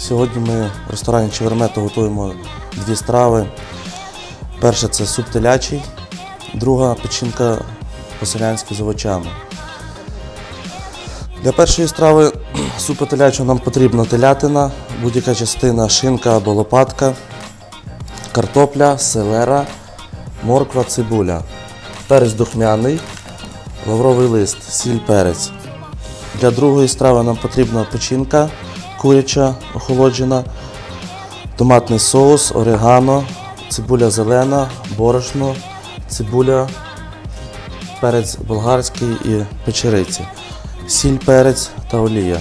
Сьогодні ми в ресторані Чевермето готуємо дві страви. Перша це суп телячий, друга печінка по-селянськи з овочами. Для першої страви супу телячого нам потрібна телятина, будь-яка частина шинка або лопатка, картопля, селера, морква, цибуля, перець духмяний, лавровий лист, сіль, перець. Для другої страви нам потрібна печінка куряча охолоджена, томатний соус, орегано, цибуля зелена, борошно, цибуля, перець болгарський і печериці, сіль, перець та олія.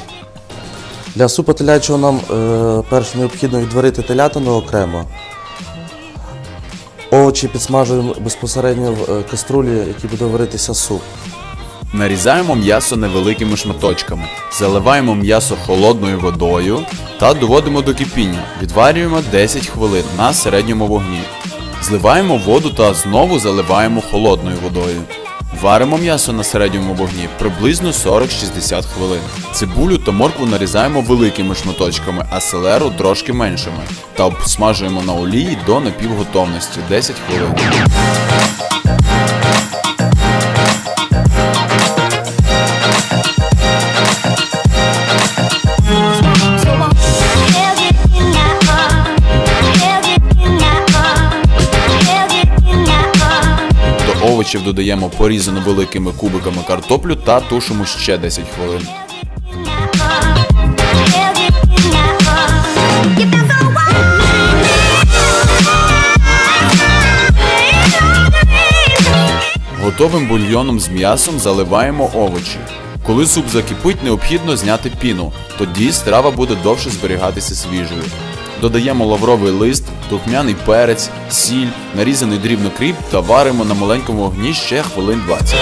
Для супу телячого нам е, перш необхідно відварити телятину окремо. Овочі підсмажуємо безпосередньо в е, каструлі, в якій буде варитися суп. Нарізаємо м'ясо невеликими шматочками, заливаємо м'ясо холодною водою та доводимо до кипіння. Відварюємо 10 хвилин на середньому вогні. Зливаємо воду та знову заливаємо холодною водою. Варимо м'ясо на середньому вогні приблизно 40-60 хвилин. Цибулю та моркву нарізаємо великими шматочками, а селеру трошки меншими. Та обсмажуємо на олії до напівготовності 10 хвилин. Овочів додаємо порізану великими кубиками картоплю та тушимо ще 10 хвилин. Готовим бульйоном з м'ясом заливаємо овочі. Коли суп закипить, необхідно зняти піну, тоді страва буде довше зберігатися свіжою. Додаємо лавровий лист, духмяний перець, сіль, нарізаний дрібно кріп та варимо на маленькому вогні ще хвилин 20.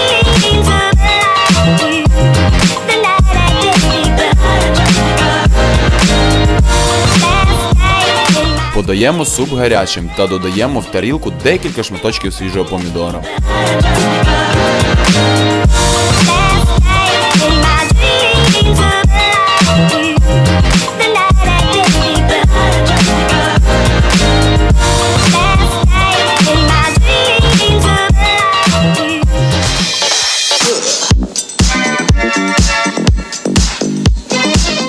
Подаємо суп гарячим та додаємо в тарілку декілька шматочків свіжого помідора.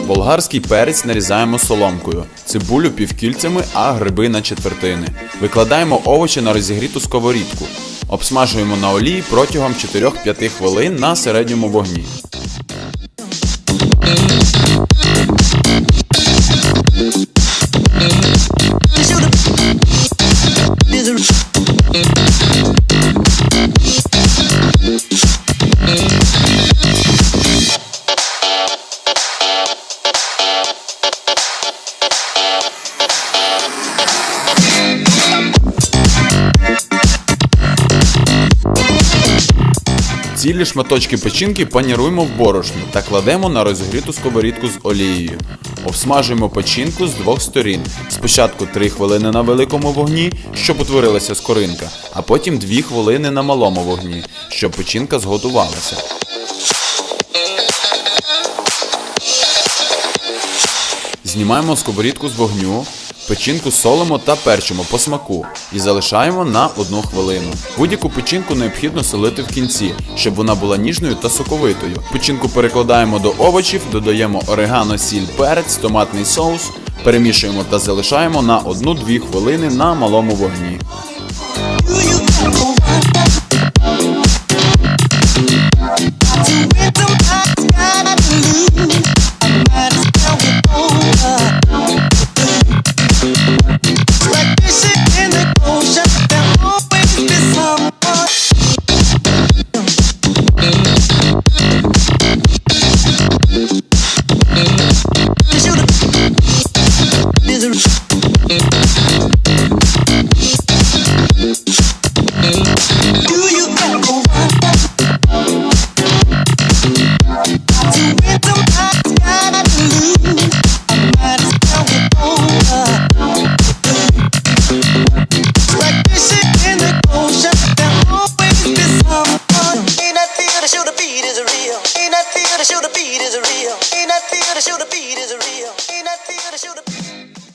Болгарський перець нарізаємо соломкою, цибулю півкільцями, а гриби на четвертини. Викладаємо овочі на розігріту сковорідку. Обсмажуємо на олії протягом 4-5 хвилин на середньому вогні. Цілі шматочки печінки паніруємо в борошні та кладемо на розігріту сковорідку з олією. Обсмажуємо печінку з двох сторін. Спочатку 3 хвилини на великому вогні, щоб утворилася скоринка, а потім 2 хвилини на малому вогні, щоб печінка зготувалася. Знімаємо сковорідку з вогню, печінку солимо та перчимо по смаку і залишаємо на одну хвилину. Будь-яку печінку необхідно солити в кінці, щоб вона була ніжною та соковитою. Печінку перекладаємо до овочів, додаємо орегано, сіль, перець, томатний соус, перемішуємо та залишаємо на 1-2 хвилини на малому вогні.